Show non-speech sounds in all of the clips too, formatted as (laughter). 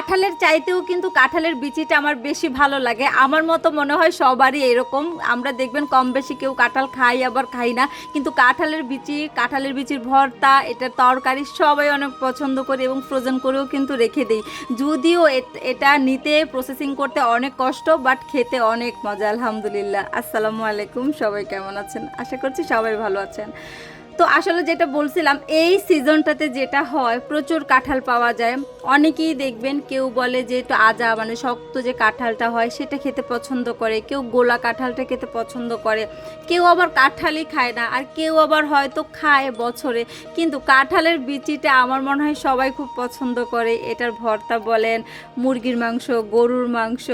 কাঁঠালের চাইতেও কিন্তু কাঁঠালের বিচিটা আমার বেশি ভালো লাগে। আমার মতো মনে হয় সবারই এরকম। আমরা দেখবেন কম বেশি কেউ কাঁঠাল খাই, আবার খাই না। কিন্তু কাঁঠালের বিচি, কাঁঠালের বিচির ভর্তা, এটা তরকারি সবাই অনেক পছন্দ করি এবং ফ্রোজেন করেও কিন্তু রেখে দিই। যদিও এট- নিতে প্রসেসিং করতে অনেক কষ্ট বাট খেতে অনেক মজা, আলহামদুলিল্লাহ। আসসালামু আলাইকুম, সবাই কেমন আছেন? আশা করছি সবাই ভালো আছেন। তো আসলে যেটা বলছিলাম, এই সিজনটাতে যেটা হয়, প্রচুর কাঁঠাল পাওয়া যায়। অনেকেই দেখবেন কেউ বলে যে একটু আজা মানে শক্ত যে কাঁঠালটা হয়, সেটা খেতে পছন্দ করে। কেউ গোলা কাঁঠালটা খেতে পছন্দ করে। কেউ আবার কাঁঠালই খায় না, আর কেউ আবার হয়তো খায় বছরে। কিন্তু কাঁঠালের বিচিটা আমার মনে হয় সবাই খুব পছন্দ করে। এটার ভর্তা বলেন, মুরগির মাংস, গরুর মাংস,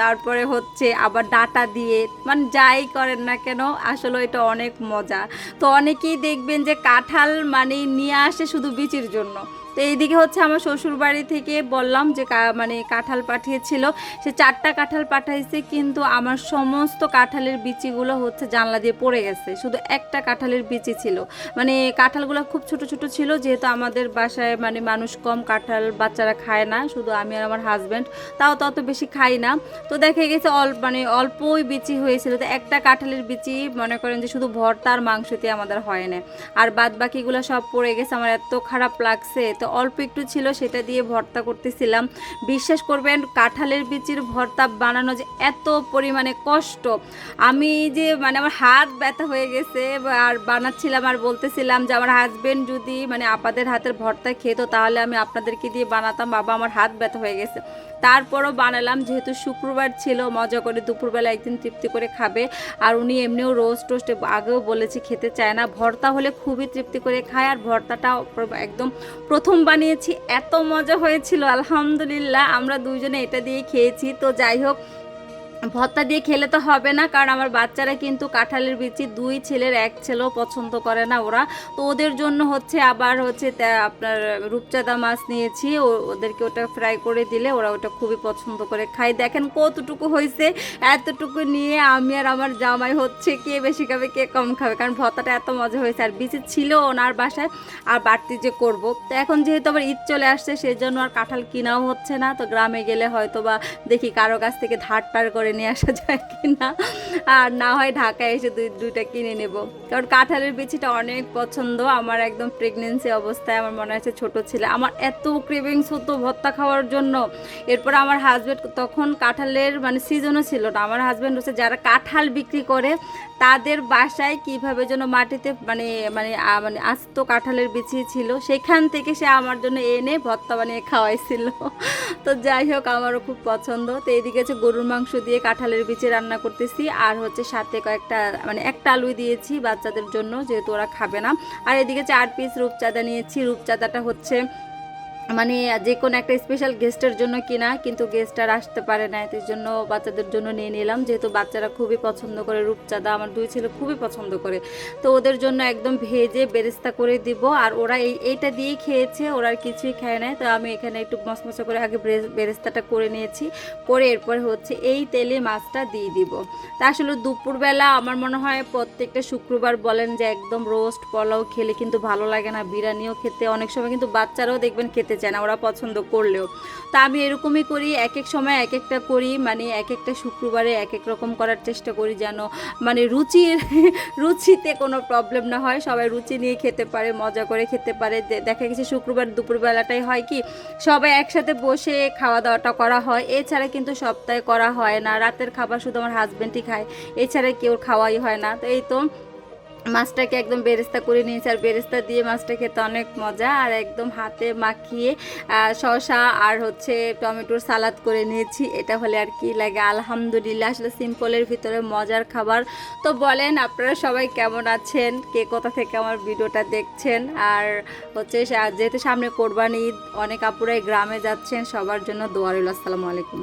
তারপরে হচ্ছে আবার ডাটা দিয়ে মানে যাই করেন না কেন, আসলে এটা অনেক মজা। তো অনেকেই দেখবেন যে কাঁঠাল মানে নিয়ে আসে শুধু বিচির জন্য। তো এইদিকে হচ্ছে আমার শ্বশুর বাড়ি থেকে বললাম যে মানে কাঁঠাল পাঠিয়েছিল। সে চারটা কাঁঠাল পাঠাইছে, কিন্তু আমার সমস্ত কাঁঠালের বিচিগুলো হচ্ছে জানলা দিয়ে পড়ে গেছে। শুধু একটা কাঁঠালের বিচি ছিল। মানে কাঁঠালগুলো খুব ছোট ছোট ছিল, যেহেতু আমাদের বাসায় মানে মানুষ কম কাঁঠাল বাচ্চারা খায় না, শুধু আমি আর আমার হাজব্যান্ড তাও তত বেশি খাই না। তো দেখা গেছে অল্প মানে অল্পই বিচি হয়েছিল। তো একটা কাঁঠালের বিচি মনে করেন যে শুধু ভর্তা আর মাংসতে আমাদের হয় না আর বাদ বাকিগুলো সব পড়ে গেছে। আমার এত খারাপ লাগছে তো অল্প একটু ছিল, সেটা দিয়ে ভর্তা করতেছিলাম। বিশ্বাস করবেন, কাঁঠালের বিচির ভর্তা বানানো যে এত পরিমাণে কষ্ট। আমি যে মানে আমার হাত ব্যথা হয়ে গেছে আর বানাচ্ছিলাম, আর বলতেছিলাম যে আমার হাজবেন্ড যদি মানে আপাদের হাতের ভর্তা খেত, তাহলে আমি আপনাদেরকে দিয়ে বানাতাম, বাবা আমার হাত ব্যথা হয়ে গেছে। তারপরও বানালাম, যেহেতু শুক্রবার ছিল, মজা করে দুপুরবেলা একদিন তৃপ্তি করে খাবে। আর উনি এমনিও রোস্ট টোস্ট আগেও বলেছি, খেতে চায় না। ভর্তা হলে খুবই তৃপ্তি করে খায়, আর ভর্তাটা একদম প্রথম বানিয়েছি এত মজা হয়েছিল আলহামদুলিল্লাহ। আমরা দুজনে এটা দিয়ে খেয়েছি তো যাই হোক ভর্তা দিয়ে খেলে তো হবে না, কারণ আমার বাচ্চারা কিন্তু কাঁঠালের বিচি দুই ছেলের এক ছেলেও পছন্দ করে না ওরা। তো ওদের জন্য হচ্ছে আবার হচ্ছে আপনার রূপচাঁদা মাছ নিয়েছি ওদেরকে ওটা ফ্রাই করে দিলে ওরা ওটা খুবই পছন্দ করে খায়। দেখেন কতটুকু হয়েছে, এতটুকু নিয়ে আমি আর আমার জামাই হচ্ছে কে বেশি খাবে, কে কম খাবে, কারণ ভর্তাটা এত মজা হয়েছে। আর বিচি ছিল ওনার বাসায়, আর বাড়তি যে করব। তো এখন যেহেতু আবার ঈদ চলে আসছে সেই জন্য আর কাঁঠাল কিনাও হচ্ছে না। তো গ্রামে গেলে হয়তো বা দেখি কারও কাছ থেকে ধার টার করে নিয়ে আসা যায় কি না আর না হয় ঢাকায় এসে দুই, দুইটা কিনে নেব। কারণ কাঁঠালের বিচিটা অনেক পছন্দ। আমার একদম প্রেগনেন্সি অবস্থায় আমার মনে আছে ছোট ছেলে। আমার এত ক্রেভিংস হতো ভর্তা খাওয়ার জন্য। এরপর আমার হাজব্যান্ড তখন কাঁঠালের মানে সিজনও ছিল না। আমার হাজব্যান্ড হচ্ছে যারা কাঁঠাল বিক্রি করে, তাদের বাসায় কীভাবে যেন মাটিতে মানে মানে মানে আস্ত কাঁঠালের বিচি ছিল, সেখান থেকে সে আমার জন্য এনে ভর্তা বানিয়ে খাওয়াইছিল। তো যাই হোক, আমারও খুব পছন্দ। তো এইদিকে হচ্ছে গরুর মাংস দিয়ে কাঁঠালের বীচে রান্না করতেছি। আর হচ্ছে সাথে কয়েকটা মানে একটা আলুই দিয়েছি বাচ্চাদের জন্য, যেহেতু ওরা খাবে না। আর এদিকে চার পিস রূপচাঁদা নিয়েছি। রূপচাঁদাটা হচ্ছে মানে যে কোনো একটা স্পেশাল গেস্টের জন্য কিনা, কিন্তু গেস্ট আর আসতে পারে না। এর জন্য, বাচ্চাদের জন্য নিয়ে নিলাম। যেহেতু বাচ্চারা খুবই পছন্দ করে রূপচাঁদা, আমার দুই ছেলে খুবই পছন্দ করে। তো ওদের জন্য একদম ভেজে বেরেস্তা করে দিব। আর ওরা এই, এইটা দিয়েই খেয়েছে, ওরা আর কিছুই খায় নাই। তো আমি এখানে একটু মশমশা করে আগে বেরেস্তাটা করে নিয়েছি। করে এরপর হচ্ছে এই তেলে মাছটা দিয়ে দিব। তা আসলে দুপুরবেলা আমার মনে হয় প্রত্যেকটা শুক্রবার বলেন যে একদম রোস্ট পোলাও খেলে কিন্তু ভালো লাগে না। বিরিয়ানিও খেতে অনেক সময় কিন্তু বাচ্চারাও দেখবেন খেতে চায় না, ওরা পছন্দ করলেও। তা আমি এরকমই করি এক এক সময় এক একটা করি মানে এক একটা শুক্রবারে এক এক রকম করার চেষ্টা করি যেন মানে রুচির, (laughs) রুচিতে কোনো প্রবলেম না হয়। সবাই রুচি নিয়ে খেতে পারে, মজা করে খেতে পারে। দেখা গেছে শুক্রবার দুপুরবেলাটাই হয় কি, সবাই একসাথে বসে খাওয়া দাওয়াটা করা হয়। এছাড়া কিন্তু সপ্তাহে করা হয় না। রাতের খাবার শুধু আমার হাজব্যান্ডই খায়, এছাড়া কেউ খাওয়াই হয় না। তো এই তো মাছটাকে একদম বেরেস্তা করে নিয়েছি, আর বেরেস্তা দিয়ে মাছটা খেতে অনেক মজা, আর একদম হাতে মাখিয়ে শসা আর হচ্ছে টমেটোর সালাদ করে নিয়েছি। এটা হলে আর কি লাগে, আলহামদুলিল্লাহ। আসলে সিম্পলের ভিতরে মজার খাবার। তো বলেন, আপনারা সবাই কেমন আছেন? কে কোথা থেকে আমার ভিডিওটা দেখছেন? আর হচ্ছে যেহেতু সামনে কোরবানি ঈদ, অনেক আপুরাই গ্রামে যাচ্ছেন, সবার জন্য দোয়া রইল। আসসালামু আলাইকুম।